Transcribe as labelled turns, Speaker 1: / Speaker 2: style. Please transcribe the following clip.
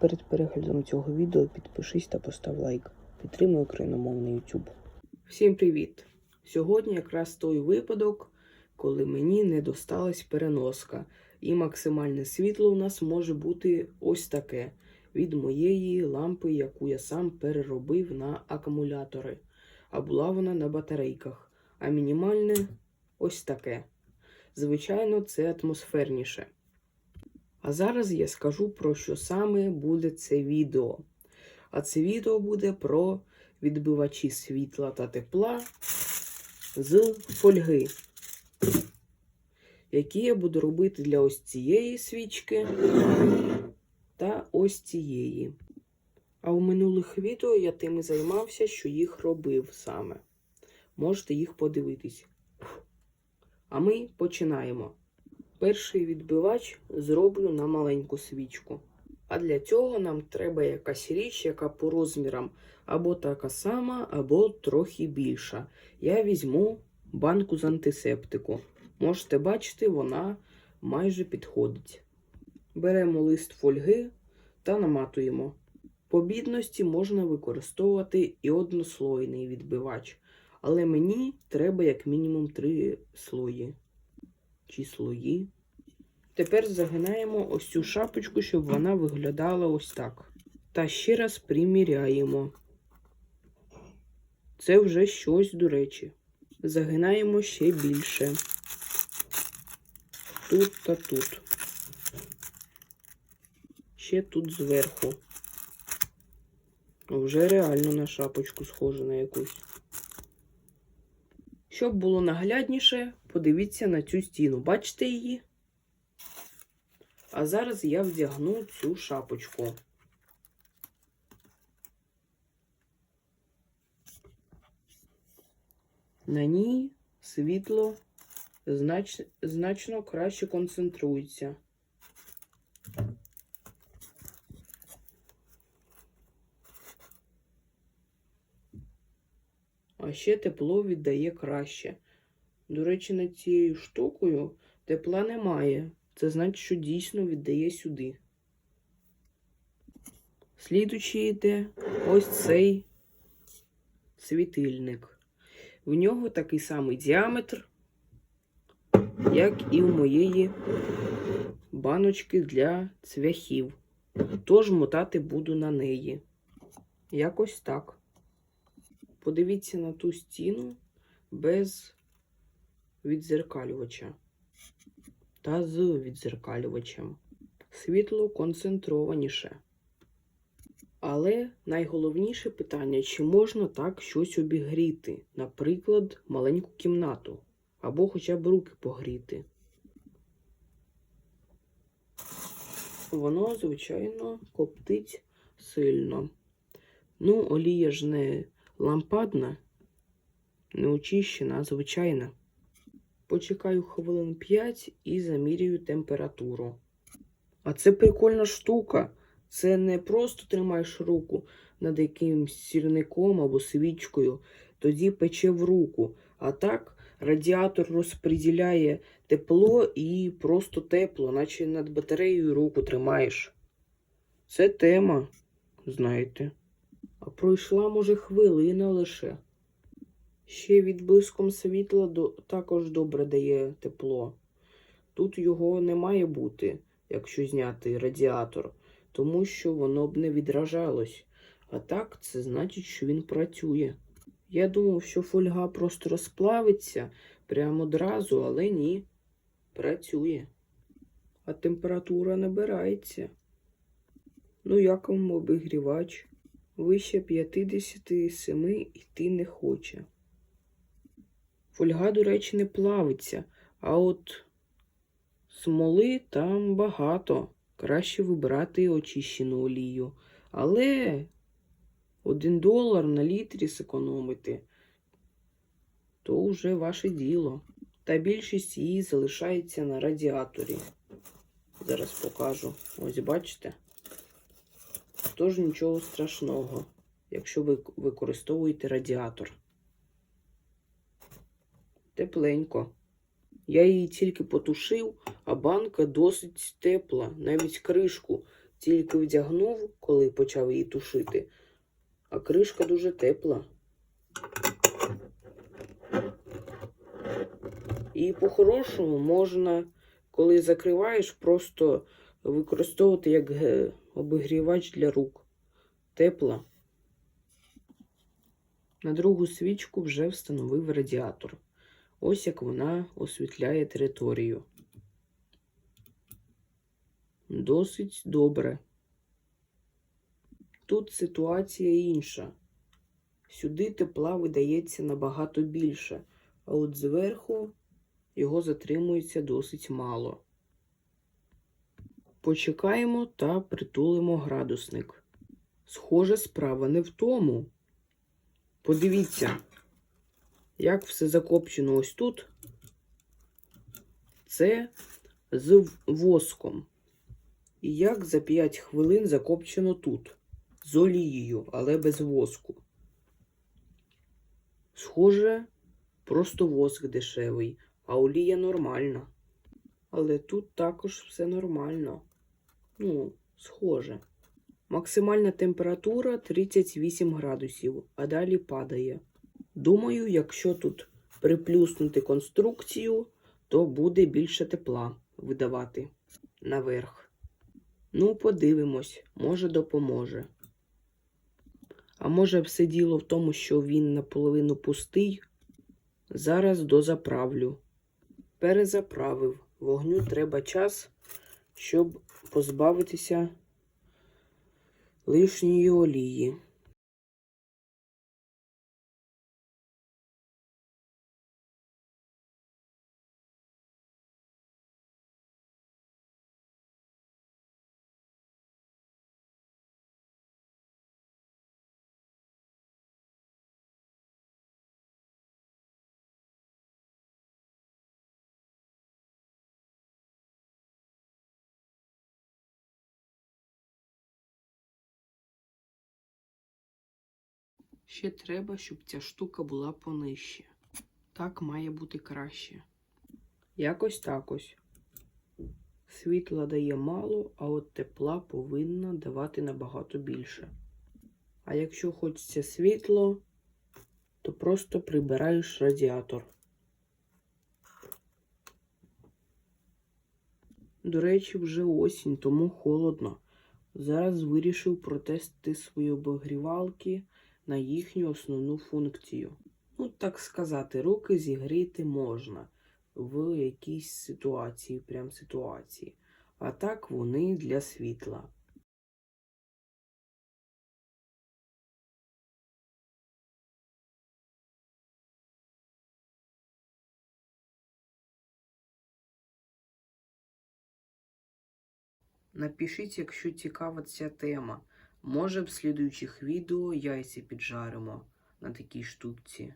Speaker 1: Перед переглядом цього відео підпишись та постав лайк. Підтримуй україномовний YouTube. Всім привіт! Сьогодні якраз той випадок, коли мені не досталась переноска, і максимальне світло у нас може бути ось таке від моєї лампи, яку я сам переробив на акумулятори. А була вона на батарейках. А мінімальне ось таке. Звичайно, це атмосферніше. А зараз я скажу про що саме буде це відео. А це відео буде про відбивачі світла та тепла з фольги, які я буду робити для ось цієї свічки та ось цієї. А у минулих відео я тим і займався, що їх робив саме. Можете їх подивитись. А ми починаємо. Перший відбивач зроблю на маленьку свічку. А для цього нам треба якась річ, яка по розмірам або така сама, або трохи більша. Я візьму банку з антисептику. Можете бачити, вона майже підходить. Беремо лист фольги та наматуємо. По бідності можна використовувати і однослойний відбивач, але мені треба як мінімум три слої чи слої. Тепер загинаємо ось цю шапочку, щоб вона виглядала ось так. Та ще раз приміряємо. Це вже щось, до речі. Загинаємо ще більше. Тут та тут. Ще тут зверху. Вже реально на шапочку схоже на якусь. Щоб було наглядніше, подивіться на цю стіну. Бачите її? А зараз я вдягну цю шапочку. На ній світло знач... значно краще концентрується. А ще тепло віддає краще. До речі, над цією штукою тепла немає. Це значить, що дійсно віддає сюди. Слідучий йде ось цей світильник. В нього такий самий діаметр, як і у моєї баночки для цвяхів. Тож мотати буду на неї. Якось так. Подивіться на ту стіну без відзеркалювача та з відзеркалювачем. Світло концентрованіше. Але найголовніше питання, чи можна так щось обігріти, наприклад, маленьку кімнату, або хоча б руки погріти. Воно, звичайно, коптить сильно. Ну, олія ж не лампадна, не очищена, а звичайна. Почекаю хвилин 5 і замірюю температуру. А це прикольна штука. Це не просто тримаєш руку над якимсь сірником або свічкою, тоді пече в руку. А так радіатор розподіляє тепло і просто тепло, наче над батареєю руку тримаєш. Це тема, знаєте. А пройшла, може, хвилина лише. Ще відблиском світла також добре дає тепло. Тут його не має бути, якщо зняти радіатор, тому що воно б не відражалось. А так, це значить, що він працює. Я думав, що фольга просто розплавиться прямо одразу, але ні, працює. А температура набирається. Ну, як вам обігрівач? Вище 57 йти не хоче. Фольга, до речі, не плавиться, а от смоли там багато. Краще вибирати очищену олію. Але один долар на літрі зекономити, то вже ваше діло. Та більшість її залишається на радіаторі. Зараз покажу. Ось бачите? Тож нічого страшного, якщо ви використовуєте радіатор. Тепленько. Я її тільки потушив, а банка досить тепла, навіть кришку Тільки вдягнув, коли почав її тушити, а кришка дуже тепла. І по-хорошому можна, коли закриваєш, просто використовувати як ге- обігрівач для рук. Тепла. На другу свічку вже встановив радіатор. Ось як вона освітляє територію. Досить добре. Тут ситуація інша. Сюди тепла видається набагато більше, а от зверху його затримується досить мало. Почекаємо та притулимо градусник. Схоже, справа не в тому. Подивіться, як все закопчено ось тут. Це з воском. І як за 5 хвилин закопчено тут. З олією, але без воску. Схоже, просто воск дешевий, а олія нормальна. Але тут також все нормально. Ну, схоже. Максимальна температура 38 градусів, а далі падає. Думаю, якщо тут приплюснути конструкцію, то буде більше тепла видавати наверх. Ну, подивимось, може допоможе. А може все діло в тому, що він наполовину пустий. Зараз дозаправлю. Перезаправив. Вогню треба час, щоб позбавитися лишньої олії. Ще треба, щоб ця штука була понижче. Так має бути краще. Якось так ось. Світла дає мало, а от тепла повинна давати набагато більше. А якщо хочеться світло, то просто прибираєш радіатор. До речі, вже осінь, тому холодно. Зараз вирішив протестити свої обогрівалки на їхню основну функцію. Ну, так сказати, руки зігріти можна в якійсь ситуації, прям ситуації. А так вони для світла. Напишіть, якщо цікава ця тема. Може, в слідуючих відео яйця піджаримо на такій штуці.